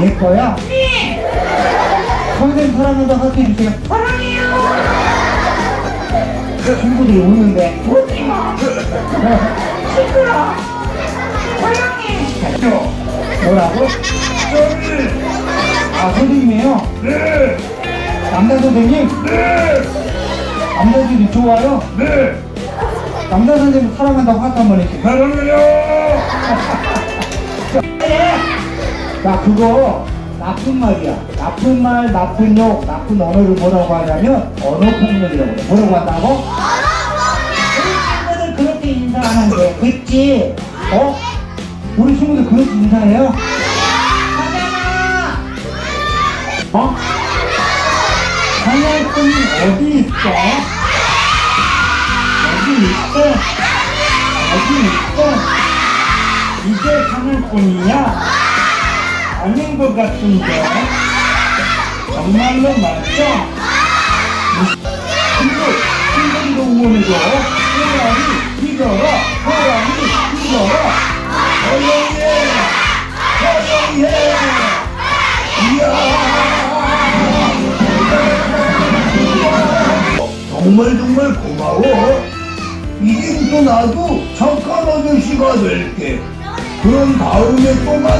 예뻐요? 네. 선생님 사랑한다 하트 해주세요. 사랑해요. 친구들이 우는데. 오지 마. 시끄러. 사랑해. 뭐라고? 아, 선생님이에요? 네, 남자 선생님? 네, 남자들이 좋아요? 네, 남자 선생님 사랑한다고 하트 한번 해주세요. 사랑해요. 자, 그거 나쁜 말이야. 나쁜 말, 나쁜 욕, 나쁜 언어를 뭐라고 하냐면 언어폭력이라고 해. 뭐라고 한다고? 우리 친구들 그렇게 인사하는데, 그치? 어? 우리 친구들 그렇게 인사해요? 하잖아! 어? 사냥꾼이 어디 있어? 어디 있어? 어디 있어? 사냥꾼이야? 아닌 것 같은데 정말로 맞죠? 친구, 친구들도 응원해줘 호랑이 뛰어라 호랑이 뛰어라 사랑해, 사랑해. 이야. 정말 정말 고마워. 이제부터 나도 착한 아저씨가 될게. 그럼 다음에 또.